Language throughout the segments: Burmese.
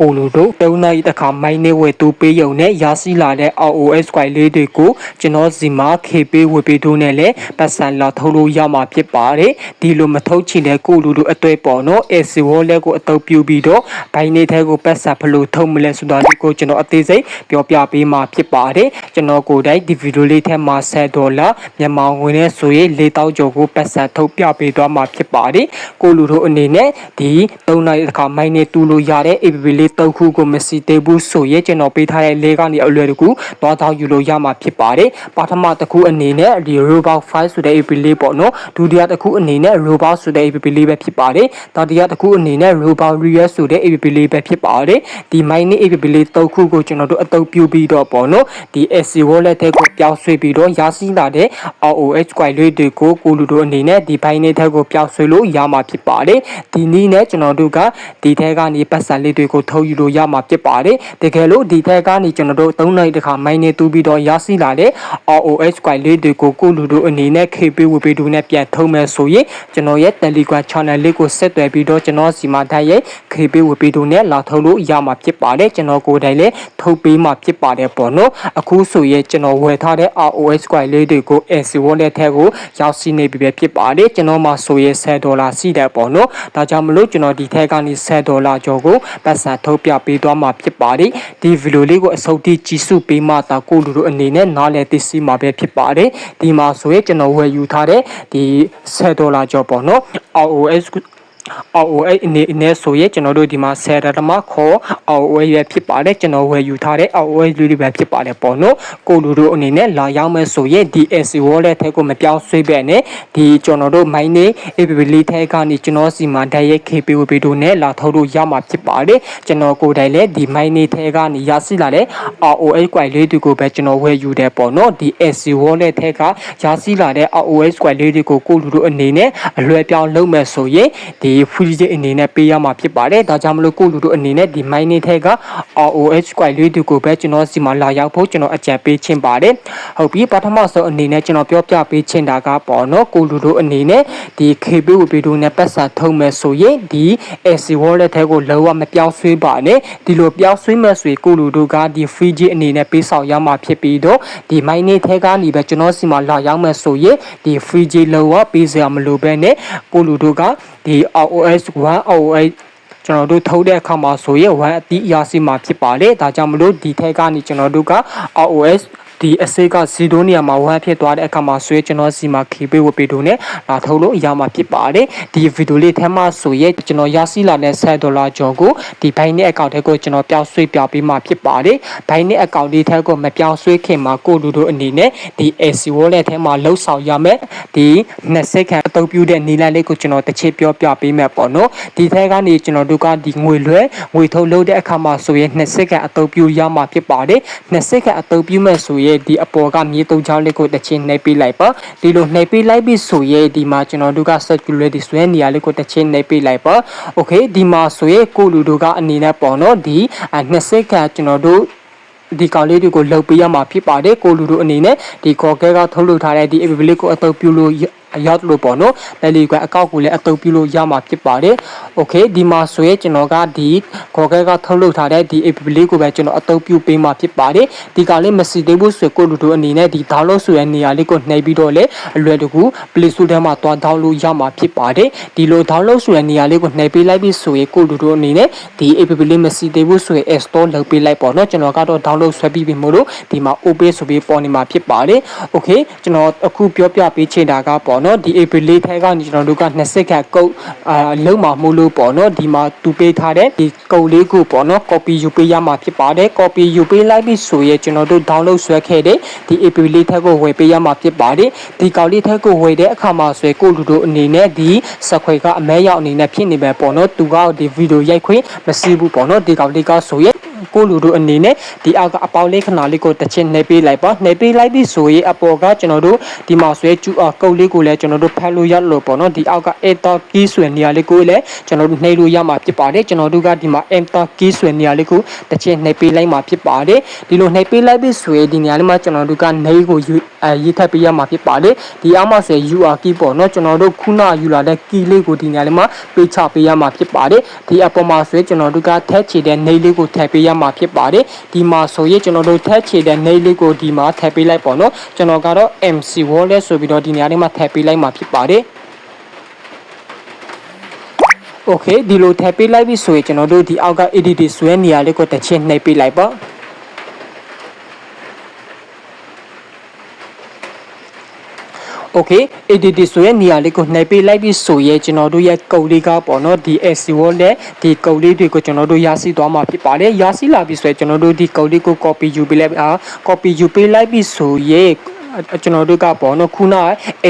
ကိုလူတို့တုံးနိုင်တစ်ခါမိုင်းနေဝယ်တူပေးရုံနဲ့ရရှိလာတဲ့ ROS ကွိုင်လေးတွေကိုကျွန်တော်စီမှာ KP ဝယ်ပေးတို့နဲ့လည်းပတ်စံလာထုတ်လို့ရမှာဖြစ်ပါတယ်ဒီလိုမထုတ်ချင်တဲ့ကိုလူတို့အတွေ့ပေါ်တော့ AC wallet ကိုအတုပ်ပြပြီးတော့ဘိုင်းနေတဲ့ကိုပတ်စံဘလို့ထုတ်မလဲဆိုတာဒီကိုကျွန်တော်အသေးစိတ်ပြောပြပေးမှာဖြစ်ပါတယ်ကျွန်တော်ကိုယ်တိုင်ဒီဗီဒီယိုလေးထဲမှာ10ဒေါ်လာမြန်မာငွေနဲ့ဆိုရင်4000ကျော်ကိုပတ်စံထုတ်ပြပေးသွားမှာဖြစ်ပါတယ်ကိုလူတို့အနေနဲ့ဒီ3နိုင်တစ်ခါမိုင်းနေတူလို့ရတဲ့ APP လေး3ခုကိုမစီသေးဘူးဆိုရင်ကျွန်တော်ပေးထားတဲ့လေးကနေအလွယ်တကူသွားတော့ယူလို့ရမှာဖြစ်ပါတယ်ပထမတစ်ခုအနေနဲ့ဒီ robot 5ဆိုတဲ့ APP လေးပေါ့နော်ဒုတိယတစ်ခုအနေနဲ့ robot ဆိုတဲ့ APP လေးပဲဖြစ်ပါတယ်တတိယတစ်ခုအနေနဲ့ robot real ဆိုတဲ့ APP လေးပဲဖြစ်ပါတယ်ဒီ mining APP လေး3ခုကိုကျွန်တော်တို့အသုံးပြုပြီးတော့ပေါ့နော်ဒီ SC wallet တဲ့ကိုပြောင်းဆွဲပြီးတော့ရရှိလာတဲ့ ROH coin လေးတွေကိုကိုလူတို့အနေနဲ့ဒီ mining တဲ့ကိုပြောင်းဆွဲလို့ရမှာဖြစ်ပါတယ်ဒီနည်းနဲ့ကျွန်တော်တို့ကဒီထဲကနေပတ်စံလေးတွေကိုထုတ်ယူလို့ရမှာဖြစ်ပါတယ်တကယ်လို့ဒီထဲကနေကျွန်တော်တို့၃နိုင်တခါ mining တူးပြီးတော့ရရှိလာတဲ့ ROH coin လေးတွေကိုကိုလူတို့အနေနဲ့ KP ဝပေတူနဲ့ပြန်ထုတ်မယ်ဆိုရင်ကျွန်တော်ရဲ့ Telegram channel လေးကိုဆက်သွယ်ပြီးတော့ကျွန်တော်စီမံတိုင်းရဲ့ KP ဝပေတူနဲ့လာထုတ်လို့ရမှာဖြစ်ပါတယ်ကျွန်တော်ကိုယ်တိုင်လည်းထုတ်ပေးမှာဖြစ်ပါတယ်ပေါ့နော်အခုဆိုရင်ကျွန်တော်ဝယ်ထားတဲ့ ROH coin လေးတွေကို AC wallet ထဲကိုရောက်ရှိနေပြီပဲဖြစ်ပါတယ်ကျွန်တော်မှာဆိုရင်10ဒေါ်လာရှိတယ်ပေါ့နော်ဒါကြောင့်မလို့ကျွန်တော်ဒီထဲကနေ10ဒေါ်လာကျော်ကိုပတ်စံထုတ်ပြပေးသွားမှာဖြစ်ပါတယ်ဒီဗီဒီယိုလေးကိုအဆုံးထိကြည့်စုပေးမှသာကိုလူတို့အနေနဲ့နားလည်သိရှိမှာပဲဖြစ်ပါတယ်ဒီမှာဆိုရင်ကျွန်တော်ဝယ်ယူထားတဲ့ဒီ10ဒေါ်လာကျော်ပေါ့နော် ROH အော်အိုအဲ့အနေနဲ့ဆိုရင်ကျွန်တော်တို့ဒီမှာဆယ်ရတမခေါ်အော်အိုရဖြစ်ပါတယ်ကျွန်တော်ဝယ်ယူထားတဲ့အော်အိုလေးတွေပဲဖြစ်ပါတယ်ပေါ့နော်ကိုလူတို့အနေနဲ့လာရောက်မယ်ဆိုရင် DSC wallet ထဲကိုမပြောင်းဆွေးပဲနဲ့ဒီကျွန်တော်တို့ mining APP လေးထဲကနေကျွန်တော်စီမှာဓာတ်ရိုက် KPWP တို့နဲ့လာထုတ်လို့ရမှာဖြစ်ပါတယ်ကျွန်တော်ကိုယ်တိုင်လည်းဒီ mining ထဲကနေရရှိလာတဲ့ ROH coin လေးတွေကိုပဲကျွန်တော်ဝယ်ယူတယ်ပေါ့နော်ဒီ SC wallet ထဲကရရှိလာတဲ့ ROH coin လေးတွေကိုကိုလူတို့အနေနဲ့အလွယ်ပြောင်းလုပ်မယ်ဆိုရင်ဒီ free ကြေးအနေနဲ့ပေးရမှာဖြစ်ပါတယ်ဒါကြောင့်မလို့ကိုလူတို့အနေနဲ့ဒီ mining ထဲက ROH coin လေးတွေကိုပဲကျွန်တော်စီမှာလာရောက်ဖို့ကျွန်တော်အကြံပေးချင်ပါတယ်ဟုတ်ပြီပထမဆုံးအနေနဲ့ကျွန်တော်ပြောပြပေးချင်တာကပေါ့နော်ကိုလူတို့အနေနဲ့ဒီ KB ဝပေတို့နဲ့ပတ်စံထုံးမယ်ဆိုရင်ဒီ AC wallet ထဲကိုလောကမပြောင်းဆွေးပါနဲ့ဒီလိုပြောင်းဆွေးမဲ့ဆိုရင်ကိုလူတို့ကဒီ free ကြေးအနေနဲ့ပေးဆောင်ရမှာဖြစ်ပြီးတော့ဒီ mining ထဲကနေပဲကျွန်တော်စီမှာလာရောက်မယ်ဆိုရင်ဒီ free ကြေးလောကပေးစရာမလိုဘဲနဲ့ကိုလူတို့က ဒီ ROS 1 ROS ကျွန်တော်တို့ထုတ်တဲ့အခါမှာဆိုရင်1အတိအရာစီမှာဖြစ်ပါတယ်ဒါကြောင့်မလို့ဒီထက်ကနေကျွန်တော်တို့က ROS ဒီအစိတ်ကဇီဒိုနီယာမှာဝမ်းဖြစ်သွားတဲ့အခါမှာဆွဲကျွန်တော်စီမှာခီပေးဝပေတို့နဲ့လာထုတ်လို့အရာမှာဖြစ်ပါတယ်ဒီဗီဒီယိုလေးထဲမှာဆိုရင်ကျွန်တော်ရရှိလာတဲ့10ဒေါ်လာကျော်ကိုဒီဘိုင်းနဲ့အကောင့်ထဲကိုကျွန်တော်ပြောင်းဆွဲပြပေးမှဖြစ်ပါတယ်ဘိုင်းနဲ့အကောင့်လေးထဲကိုမပြောင်းဆွဲခင်မှာကိုလူတို့အနေနဲ့ဒီ AC wallet ထဲမှာလှုပ်ဆောင်ရမယ်ဒီ20ခန့်အသုံးပြုတဲ့နီလာလေးကိုကျွန်တော်တစ်ချက်ပြောပြပေးမယ်ပေါ့နော်ဒီထဲကနေကျွန်တော်တို့ကဒီငွေလွှဲငွေထုတ်လုပ်တဲ့အခါမှာဆိုရင်20ခန့်အသုံးပြုရမှာဖြစ်ပါတယ်20ခန့်အသုံးပြုမဲ့ဆိုရင်ဒီအပေါ်ကမြေတုံးချောင်းလေးကိုတစ်ချင်းနှိပ်ပေးလိုက်ပါဒီလိုနှိပ်ပေးလိုက်ပြီဆိုရင်ဒီမှာကျွန်တော်တို့က circularity ဆွဲနေရာလေးကိုတစ်ချင်းနှိပ်ပေးလိုက်ပါ okay ဒီမှာဆိုရင်ကိုလူတို့ကအနေနဲ့ပေါ့နော်ဒီ20ခန့်ကျွန်တော်တို့ဒီကောင်လေးတွေကိုလှုပ်ပေးရမှာဖြစ်ပါတယ်ကိုလူတို့အနေနဲ့ဒီကော်ကဲကထုတ်လုပ်ထားတဲ့ဒီ app လေးကိုအသုံးပြုလို့ရောက်လို့ပေါ့နော်တယ်လီကွန်အကောင့်ကိုလည်းအသုံးပြုလို့ရမှာဖြစ်ပါတယ် โอเคဒီမှာဆိုရင်ကျွန်တော်ကဒီခေါ်ခဲကထုတ်လုပ်ထားတဲ့ဒီ app လေးကိုပဲကျွန်တော်အသုံးပြုပေးမှာဖြစ်ပါတယ်ဒီကလေးမစီသေးဘူးဆိုကိုလူတို့အနေနဲ့ဒီ download ဆိုတဲ့နေရာလေးကိုနှိပ်ပြီးတော့လေအလွယ်တကူ Play Store ထဲမှာသွား download ရမှာဖြစ်ပါတယ်ဒီလို download ဆိုတဲ့နေရာလေးကိုနှိပ်ပေးလိုက်ပြီးဆိုရင်ကိုလူတို့အနေနဲ့ဒီ app လေးမစီသေးဘူးဆိုရင် App Store လုပ်ပေးလိုက်ပေါ့နော်ကျွန်တော်ကတော့ download ဆွဲပြီးပြီမို့လို့ဒီမှာ open ဆိုပြီးပေါ်နေမှာဖြစ်ပါတယ်โอเคကျွန်တော်အခုပြောပြပေးချင်တာကပေါ့နော်ဒီ app လေးထဲကနေကျွန်တော်တို့က20ခန့်ကုတ်အာလုံးမှာမို့လို့ ု့ပေါ့နော်ဒီမှာတူပေးထားတဲ့ဒီကုတ်လေးကိုပေါ့နော် copy ယူပေးရမှာဖြစ်ပါတယ် copy ယူပေးလိုက်ပြီဆိုရင်ကျွန်တော်တို့ download ဆွဲခဲ့တဲ့ဒီ app လေးထဲကိုဝယ်ပေးရမှာဖြစ်ပါတယ်ဒီကောက်လေးထဲကိုဝယ်တဲ့အခါမှာဆွဲကိုလူတို့အနေနဲ့ဒီစခွေကအမဲရောက်အနေနဲ့ဖြစ်နေပဲပေါ့နော်သူကဒီဗီဒီယိုရိုက်ခွင့်မရှိဘူးပေါ့နော်ဒီကောက်လေးကဆိုရင် ကိုလူတို့အနေနဲ့ဒီအောက်ကအပေါင်းလေးခဏလေးကိုတစ်ချက်နှိပ်ပေးလိုက်ပါနှိပ်ပေးလိုက်ပြီဆိုရင်အပေါ်ကကျွန်တော်တို့ဒီမှာဆွဲကျူအကုတ်လေးကိုလည်းကျွန်တော်တို့ဖတ်လို့ရလို့ပေါ့နော်ဒီအောက်က enter key ဆွဲနေရာလေးကိုလည်းကျွန်တော်တို့နှိပ်လို့ရမှာဖြစ်ပါတယ်ကျွန်တော်တို့ကဒီမှာ enter key ဆွဲနေရာလေးကိုတစ်ချက်နှိပ်ပေးလိုက်မှာဖြစ်ပါတယ်ဒီလိုနှိပ်ပေးလိုက်ပြီဆိုရင်ဒီနေရာလေးမှာကျွန်တော်တို့ကနှိပ်ကိုယူအဲရေးထပ်ပေးရမှာဖြစ်ပါတယ်ဒီအောက်မှာဆွဲ UR key ပေါ့နော်ကျွန်တော်တို့ခုနယူလာတဲ့ key လေးကိုဒီနေရာလေးမှာပေးချပေးရမှာဖြစ်ပါတယ်ဒီအပေါ်မှာဆွဲကျွန်တော်တို့ကထက်ချေတဲ့နှိပ်လေးကိုထည့်ပေးရမှာဖြစ်ပါတယ်ဒီမှာဆိုရင်ကျွန်တော်တို့ထက်ချေတဲ့နှိပ်လေးကိုဒီမှာထည့်ပေးလိုက်ပေါ့နော်ကျွန်တော်ကတော့ MC wallet ဆိုပြီးတော့ဒီနေရာလေးမှာထည့်ပေးလိုက်မှာဖြစ်ပါတယ်โอเคဒီလိုထည့်ပေးလိုက်ပြီဆိုရင်ကျွန်တော်တို့ဒီအောက်က edit ဆွဲနေရာလေးကိုတစ်ချက်နှိပ်ပေးလိုက်ပါ Okay ADD ဆိုရဲ့နေရာလေးကိုနှိပ်ပေးလိုက်ပြီးဆိုရဲကျွန်တော်တို့ရဲ့ကုတ်လေးကပေါ့နော်ဒီ SC wall နဲ့ဒီကုတ်လေးတွေကိုကျွန်တော်တို့ရရှိသွားမှာဖြစ်ပါတယ်ရရှိလာပြီဆိုရင်ကျွန်တော်တို့ဒီကုတ်လေးကို copy ယူပေးလိုက်အာ copy ယူပေးလိုက်ပြီးဆိုရဲ ကျွန်တော်တို့ကပေါ့နော်ခုနက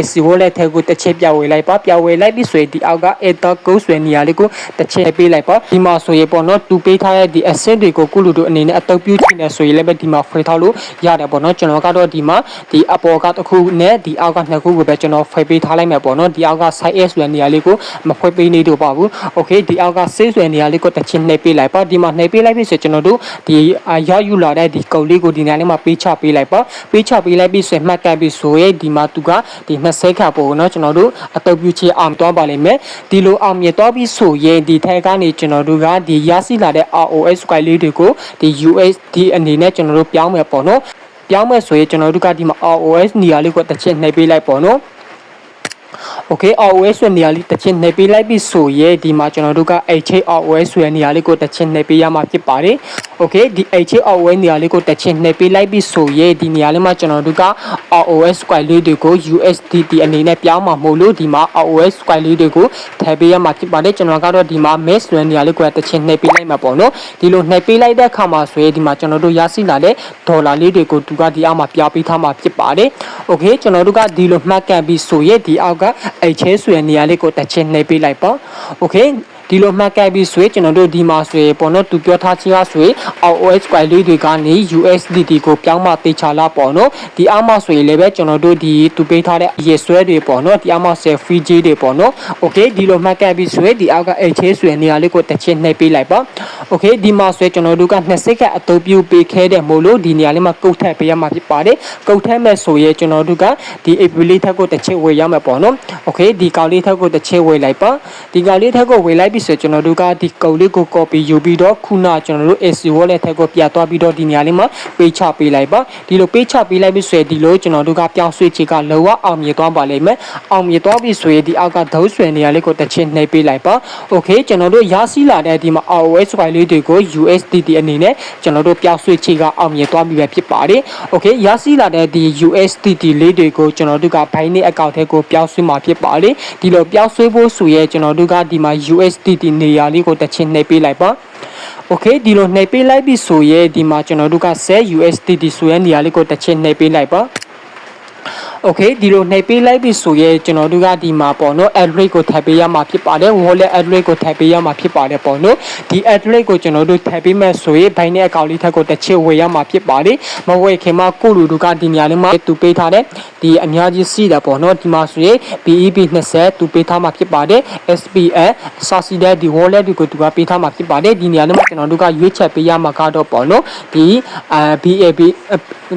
SEO လက်ထဲကိုတစ်ချက်ပြဝေလိုက်ပါပြဝေလိုက်ပြီးဆိုရင်ဒီအောက်က enter code ဆွဲနေရာလေးကိုတစ်ချက်ပေးလိုက်ပါဒီမှာဆိုရင်ပေါ့နော်တူပေးထားတဲ့ဒီ asset တွေကိုကုလူတို့အနေနဲ့အတုပ်ပြုချင်တယ်ဆိုရင်လည်းပဲဒီမှာ free ထားလို့ရတယ်ပေါ့နော်ကျွန်တော်ကတော့ဒီမှာဒီအပေါ်ကတစ်ခုနဲ့ဒီအောက်ကနှစ်ခုကိုပဲကျွန်တော် free ပေးထားလိုက်မယ်ပေါ့နော်ဒီအောက်က site S ဆွဲနေရာလေးကိုမဖွင့်ပေးနေတော့ပါဘူး okay ဒီအောက်က save ဆွဲနေရာလေးကိုတစ်ချက်နှိပ်ပေးလိုက်ပါဒီမှာနှိပ်ပေးလိုက်ပြီဆိုကျွန်တော်တို့ဒီရယူလာတဲ့ဒီကုတ်လေးကိုဒီနေရာလေးမှာပေးချပေးလိုက်ပါပေးချပေးလိုက်ပြီဆိုရင်မှတ်ကပ်ပြီးဆိုရင်ဒီမှာသူကဒီ20ခါပေါ့နော်ကျွန်တော်တို့အတုပ်ပြုချေအောင်သွားပါလိမ့်မယ်ဒီလိုအောင်မြင်သွားပြီးဆိုရင်ဒီထဲကနေကျွန်တော်တို့ကဒီရရှိလာတဲ့ ROS file လေးတွေကိုဒီ USD အနေနဲ့ကျွန်တော်တို့ပြောင်းမယ်ပေါ့နော်ပြောင်းမယ်ဆိုရင်ကျွန်တော်တို့ကဒီမှာ ROS နေရာလေးကိုတစ်ချက်နှိပ်ပေးလိုက်ပေါ့နော် okay OS ဆိုနေရာလေးတစ်ချက်နှိပ်ပေးလိုက်ပြီဆိုရဲဒီမှာကျွန်တော်တို့က HA OS ဆိုနေရာလေးကိုတစ်ချက်နှိပ်ပေးရမှာဖြစ်ပါတယ် okay ဒီ HROS နေရာလေးကိုတစ်ချက်နှိပ်ပေးလိုက်ပြီဆိုရဲဒီနေရာလေးမှာကျွန်တော်တို့က ROS file လေးတွေကို USDT အနေနဲ့ပြောင်းမှာမဟုတ်လို့ဒီမှာ ROS file လေးတွေကိုထည့်ပေးရမှာဖြစ်ပါတယ်ကျွန်တော်ကတော့ဒီမှာ mesh ဆိုတဲ့နေရာလေးကိုတစ်ချက်နှိပ်ပေးလိုက်မှာပေါ့နော်ဒီလိုနှိပ်ပေးလိုက်တဲ့အခါမှာဆိုရဲဒီမှာကျွန်တော်တို့ရရှိလာတဲ့ဒေါ်လာလေးတွေကိုသူကဒီအောက်မှာပြပေးထားမှာဖြစ်ပါတယ် okay ကျွန်တော်တို့ကဒီလိုမှတ်ကန်ပြီးဆိုရဲဒီအောက်ကအဲ့ချဲဆိုတဲ့နေရာလေးကိုတစ်ချက်နှိပ်ပေးလိုက်ပါ okay ဒီလိုမှတ်ကိုက်ပြီးဆိုရင်ကျွန်တော်တို့ဒီမှာဆိုရင်ပေါ့နော်သူပြောထားချင်အားဆိုရင် ROS file လေးတွေကနေ USDT ကိုပြောင်းမှတေချာလာပေါ့နော်ဒီအောက်မှာဆိုရင်လည်းပဲကျွန်တော်တို့ဒီသူပေးထားတဲ့ရေဆွဲတွေပေါ့နော်ဒီအောက်မှာ self free J တွေပေါ့နော် okay ဒီလိုမှတ်ကိုက်ပြီးဆိုရင်ဒီအောက်က H ဆိုရင်နေရာလေးကိုတစ်ချက်နှိပ်ပေးလိုက်ပါ okay ဒီမှာဆိုရင်ကျွန်တော်တို့က20ကအတုပ်ပြုတ်ပေးခဲ့တယ်မို့လို့ဒီနေရာလေးမှာကုတ်ထက်ပေးရမှာဖြစ်ပါတယ်ကုတ်ထက်မဲ့ဆိုရင်ကျွန်တော်တို့ကဒီ AP လေးထက်ကိုတစ်ချက်ဝေရမှာပေါ့နော် okay ဒီကောင်လေးထက်ကိုတစ်ချက်ဝေလိုက်ပါဒီကောင်လေးထက်ကိုဝေလိုက်ပြီးဆိုကျွန်တော်တို့ကဒီကုတ်လေးကို copy ယူပြီးတော့ခုနကျွန်တော်တို့ AC wallet ထက်ကိုပြသွားပြီးတော့ဒီနေရာလေးမှာပေးချပေးလိုက်ပါဒီလိုပေးချပေးလိုက်ပြီးဆိုရင်ဒီလိုကျွန်တော်တို့ကပြောင်းဆွေးချေကလောကအောင်မြင်သွားပါလိမ့်မယ်အောင်မြင်သွားပြီဆိုရင်ဒီအောက်ကဒုဆွေနေရာလေးကိုတစ်ချက်နှိပ်ပေးလိုက်ပါ okay ကျွန်တော်တို့ရရှိလာတဲ့ဒီမှာ ROS file လေးတွေကို USDT အနေနဲ့ကျွန်တော်တို့ပြောင်းဆွေးချေကအောင်မြင်သွားပြီပဲဖြစ်ပါတယ် okay ရရှိလာတဲ့ဒီ USDT လေးတွေကိုကျွန်တော်တို့ကဘိုင်းနေအကောင့်ထဲကိုပြောင်းဆွေးမှာဖြစ်ပါတယ်ဒီလိုပြောင်းဆွေးဖို့ဆိုရဲကျွန်တော်တို့ကဒီမှာ USDT နေရာလေးကိုတစ်ချက်နှိပ်ပေးလိုက်ပါ okay ဒီလိုနှိပ်ပေးလိုက်ပြီဆိုရဲဒီမှာကျွန်တော်တို့က sell USDT ဆိုရဲနေရာလေးကိုတစ်ချက်နှိပ်ပေးလိုက်ပါ okay ဒီလိုနှိပ်ပေးလိုက်ပြီဆိုရဲကျွန်တော်တို့ကဒီမှာပေါ့နော် address ကိုထည့်ပေးရမှာဖြစ်ပါတယ် wallet address ကိုထည့်ပေးရမှာဖြစ်ပါတယ်ပေါ့နော်ဒီ address ကိုကျွန်တော်တို့ထည့်ပေးမဲ့ဆိုရင်ဘိုင်းနဲ့အကောင့်လေးထက်ကိုတစ်ချက်ဝေရမှာဖြစ်ပါတယ်မဝေခင်မှာကိုလူတို့ကဒီနေရာလေးမှာသူပေးထားတဲ့ဒီအများကြီးစီးတာပေါ့နော်ဒီမှာဆိုရင် BEP 20သူပေးထားမှာဖြစ်ပါတယ် SPN စာစီတဲ့ဒီ wallet တွေကိုသူကပေးထားမှာဖြစ်ပါတယ်ဒီနေရာလေးမှာကျွန်တော်တို့ကရွေးချက်ပေးရမှာကတော့ပေါ့နော်ဒီအာ BAB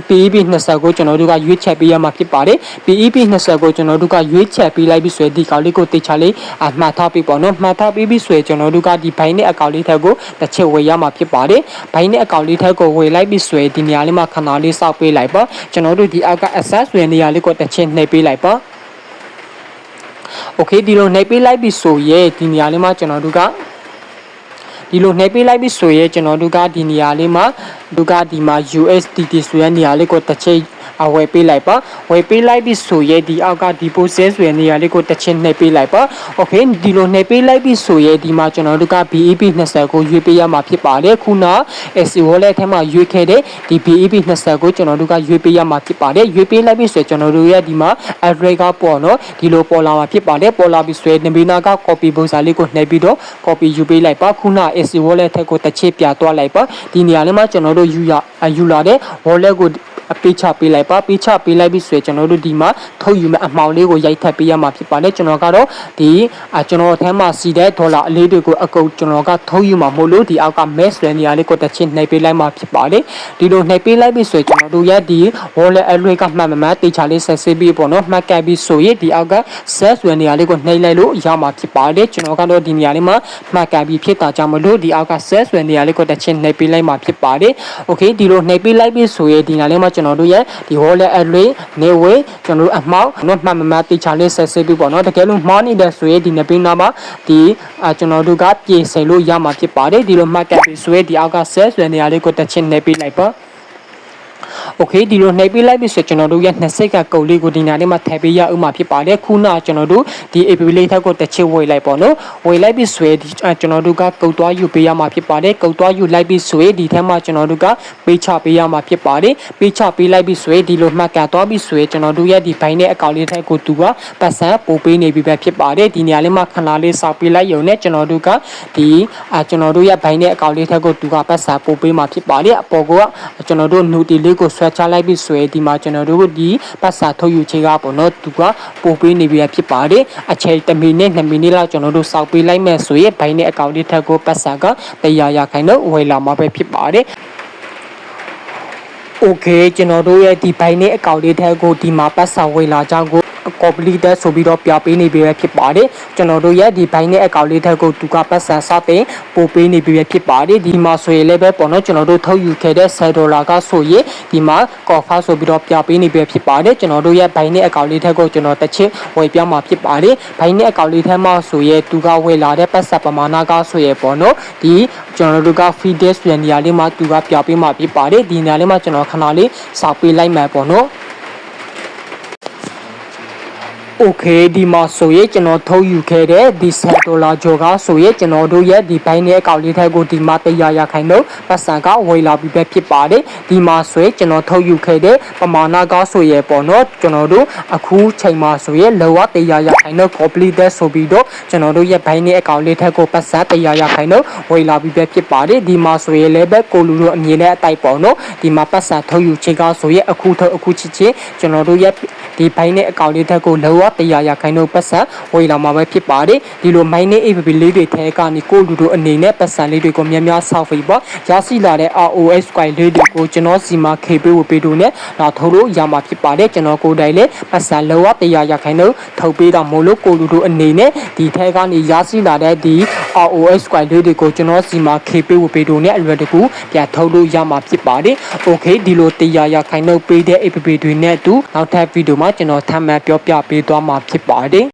BEP 20ကိုကျွန်တော်တို့ကရွေးချက်ပေးရမှာဖြစ်ပါတယ် PEP 20ကိုကျွန်တော်တို့ကရွေးချက်ပေးလိုက်ပြီးဆိုရင်ဒီကောင်လေးကိုတေချာလေးအမှတ်ထားပြီးပေါ့နော်မှတ်ထားပြီးပြီးဆိုရင်ကျွန်တော်တို့ကဒီဘိုင်းနဲ့အကောင်လေးထက်ကိုတစ်ချက်ဝေရမှာဖြစ်ပါတယ်ဘိုင်းနဲ့အကောင်လေးထက်ကိုဝေလိုက်ပြီးဆိုရင်ဒီနေရာလေးမှာခဏလေးစောက်ပေးလိုက်ပါကျွန်တော်တို့ဒီအောက်က access ဆိုရင်နေရာလေးကိုတစ်ချက်နှိပ်ပေးလိုက်ပါโอเคဒီလိုနှိပ်ပေးလိုက်ပြီဆိုရင်ဒီနေရာလေးမှာကျွန်တော်တို့ကဒီလိုနှိပ်ပေးလိုက်ပြီဆိုရင်ကျွန်တော်တို့ကဒီနေရာလေးမှာဒုကဒီမှာ USDT ဆိုတဲ့နေရာလေးကိုတစ်ချိန် အဝယ်ပေးလိုက်ပါဝယ်ပေးလိုက်ပြီဆိုရဲဒီအောက်က deposit ဆိုရနေရာလေးကိုတစ်ချင်းနှိပ်ပေးလိုက်ပါ okay ဒီလိုနှိပ်ပေးလိုက်ပြီဆိုရဲဒီမှာကျွန်တော်တို့က BEP 20ကိုရွေးပေးရမှာဖြစ်ပါတယ်ခုန SC wallet ထဲမှာရွေးခဲ့တဲ့ဒီ BEP 20ကိုကျွန်တော်တို့ကရွေးပေးရမှာဖြစ်ပါတယ်ရွေးပေးလိုက်ပြီဆိုရင်ကျွန်တော်တို့ရဲ့ဒီမှာ address ကပေါ်နော်ဒီလိုပေါ်လာမှာဖြစ်ပါတယ်ပေါ်လာပြီဆိုရင်နဘီနာက copy ပုံစံလေးကိုနှိပ်ပြီးတော့ copy ယူပေးလိုက်ပါခုန SC wallet ထက်ကိုတစ်ချက်ပြသွားလိုက်ပါဒီနေရာလေးမှာကျွန်တော်တို့ယူရယူလာတဲ့ wallet ကို အပေးချပေးလိုက်ပါပေးချပေးလိုက်ပြီဆိုရင်ကျွန်တော်တို့ဒီမှာထုတ်ယူမဲ့အမှောင်လေးကိုရိုက်ထပ်ပေးရမှာဖြစ်ပါတယ်ကျွန်တော်ကတော့ဒီအကျွန်တော်အထက်မှာစီတဲ့ဒေါ်လာအလေးတွေကိုအကုန်ကျွန်တော်ကထုတ်ယူမှာမို့လို့ဒီအောက်က mesh ရနေရာလေးကိုတစ်ချင်းနှိပ်ပေးလိုက်မှာဖြစ်ပါတယ်ဒီလိုနှိပ်ပေးလိုက်ပြီဆိုရင်ကျွန်တော်တို့ရဲ့ဒီ wallet address ကမှတ်မှန်မှန်တေချာလေးဆက်စစ်ပြီးပေါ့နော်မှတ်ကပ်ပြီးဆိုရင်ဒီအောက်က set ရနေရာလေးကိုနှိပ်လိုက်လို့ရမှာဖြစ်ပါတယ်ကျွန်တော်ကတော့ဒီနေရာလေးမှာမှတ်ကပ်ပြီးဖြစ်တာကြောင့်မလို့ဒီအောက်က set ရနေရာလေးကိုတစ်ချင်းနှိပ်ပေးလိုက်မှာဖြစ်ပါတယ် okay ဒီလိုနှိပ်ပေးလိုက်ပြီဆိုရင်ဒီနေရာလေးမှာကျွန်တော်တို့ရဲ့ဒီ wallet address နေဝေးကျွန်တော်တို့အမှောက်နော်မှတ်မှန်မှန်တေချာလေးဆက်စစ်ပြီးပေါ့နော်တကယ်လို့မှားနေတယ်ဆိုရင်ဒီနေပင်းနာမှာဒီအာကျွန်တော်တို့ကပြင်ဆင်လို့ရမှာဖြစ်ပါတယ်ဒီလိုမှတ်ကပ်ပြီးဆိုရင်ဒီအောက်က set ရနေရာလေးကိုတစ်ချင်းနှိပ်ပေးလိုက်ပါ โอเคဒီလိုနှိပ်ပေးလိုက်ပြီဆိုကျွန်တော်တို့ရဲ့နှစ်စိတ်ကကုတ်လေးကိုဒီနာလေးမှာထည့်ပေးရဥမှာဖြစ်ပါတယ်ခုနကျွန်တော်တို့ဒီ APP လေးထက်ကိုတစ်ချစ်ဝေလိုက်ပေါ့နော်ဝေလိုက်ပြီဆိုရင်ဒီကျွန်တော်တို့ကကုတ်သွားယူပေးရမှာဖြစ်ပါတယ်ကုတ်သွားယူလိုက်ပြီဆိုရင်ဒီထဲမှာကျွန်တော်တို့ကပေးချပေးရမှာဖြစ်ပါတယ်ပေးချပေးလိုက်ပြီဆိုရင်ဒီလိုမှတ်ကသွားပြီဆိုရင်ကျွန်တော်တို့ရဲ့ဒီဘိုင်းနဲ့အကောင့်လေးထက်ကိုသူကပတ်စံပို့ပေးနေပြီပဲဖြစ်ပါတယ်ဒီနေရာလေးမှာခဏလေးစောက်ပေးလိုက်ရုံနဲ့ကျွန်တော်တို့ကဒီအာကျွန်တော်တို့ရဲ့ဘိုင်းနဲ့အကောင့်လေးထက်ကိုသူကပတ်စံပို့ပေးမှာဖြစ်ပါတယ်အပေါ်ကကျွန်တော်တို့ note လေးကိုဆွဲ ချလိုက်ပြီဆိုရင်ဒီမှာကျွန်တော်တို့ဒီပတ်စာထုတ်ယူချေကပေါ့နော်သူကပို့ပေးနေပြီဖြစ်ပါတယ်အချိန်1မိနစ်2မိနစ်လောက်ကျွန်တော်တို့စောက်ပေးလိုက်မယ်ဆိုရင်ဘိုင်းနဲ့အကောင့်လေးထက်ကိုပတ်စာကတရားရခိုင်တော့ဝယ်လာမှာပဲဖြစ်ပါတယ်โอเคကျွန်တော်တို့ရဲ့ဒီဘိုင်းနဲ့အကောင့်လေးထက်ကိုဒီမှာပတ်စာဝယ်လာကြောင်းကို complete ဆိုပြီးတော့ပြပေးနေပြီပဲဖြစ်ပါတယ်ကျွန်တော်တို့ရဲ့ဒီဘိုင်းနဲ့အကောင့်လေးထက်ကိုသူကပတ်စံစတင်ပို့ပေးနေပြီပဲဖြစ်ပါတယ်ဒီမှာဆိုရင်လည်းပဲပေါ့နော်ကျွန်တော်တို့ထုတ်ယူခဲ့တဲ့10ဒေါ်လာကဆိုရင်ဒီမှာ offer ဆိုပြီးတော့ပြပေးနေပြီဖြစ်ပါတယ်ကျွန်တော်တို့ရဲ့ဘိုင်းနဲ့အကောင့်လေးထက်ကိုကျွန်တော်တစ်ချက်ဝယ်ပြမှာဖြစ်ပါတယ်ဘိုင်းနဲ့အကောင့်လေးထက်မှဆိုရင်သူကဝယ်လာတဲ့ပတ်စံပမာဏကဆိုရင်ပေါ့နော်ဒီကျွန်တော်တို့က feed ဆိုတဲ့နေရာလေးမှာသူကပြပေးမှာဖြစ်ပါတယ်ဒီနေရာလေးမှာကျွန်တော်ခဏလေးစောက်ပေးလိုက်မယ်ပေါ့နော် โอเคဒီမှာဆိုရင်ကျွန်တော်ထုတ်ယူခဲ့တဲ့ဒီ10ဒေါ်လာကျော်ကဆိုရင်ကျွန်တော်တို့ရဲ့ဒီဘိုင်းနဲ့အကောင့်လေးထက်ကိုဒီမှာတရားရခိုင်တော့ပတ်စံကဝေလာပြီးပဲဖြစ်ပါတယ်ဒီမှာဆိုရင်ကျွန်တော်ထုတ်ယူခဲ့တဲ့ပမာဏကဆိုရင်ပေါ့နော်ကျွန်တော်တို့အခုချိန်မှာဆိုရင်လောကတရားရခိုင်တော့ complete ဆိုပြီးတော့ကျွန်တော်တို့ရဲ့ဘိုင်းနဲ့အကောင့်လေးထက်ကိုပတ်စံတရားရခိုင်တော့ဝေလာပြီးပဲဖြစ်ပါတယ်ဒီမှာဆိုရင်လည်းပဲကိုလူတို့အမြင်နဲ့အတိုက်ပေါ့နော်ဒီမှာပတ်စံထုတ်ယူချိန်ကဆိုရင်အခုထုတ်အခုချစ်ချင်းကျွန်တော်တို့ရဲ့ဒီဘိုင်းနဲ့အကောင့်လေးထက်ကိုလောက ကတရားရခိုင်တို့ပတ်စံဝေလာမှာပဲဖြစ်ပါတယ်ဒီလိုမိုင်းနဲ့ APP လေးတွေထဲကနေကိုလူတို့အနေနဲ့ပတ်စံလေးတွေကိုများများဆောက်ဖိပေါ့ရရှိလာတဲ့ ROS coin လေးတွေကိုကျွန်တော်စီမှာ KB ဝပေးတို့နဲ့လာထုတ်လို့ရမှာဖြစ်ပါတယ်ကျွန်တော်ကိုယ်တိုင်လည်းပတ်စံလောကတရားရခိုင်တို့ထုတ်ပေးတာမို့လို့ကိုလူတို့အနေနဲ့ဒီထဲကနေရရှိလာတဲ့ဒီ ROS coin လေးတွေကိုကျွန်တော်စီမှာ KB ဝပေးတို့နဲ့အလွယ်တကူပြန်ထုတ်လို့ရမှာဖြစ်ပါတယ် Okay ဒီလိုတရားရခိုင်တို့ပေးတဲ့ APP တွေနဲ့အတူနောက်ထပ်ဗီဒီယိုမှာကျွန်တော်ထပ်မံပြောပြပေးသွားမှာဖြစ်ပါတယ်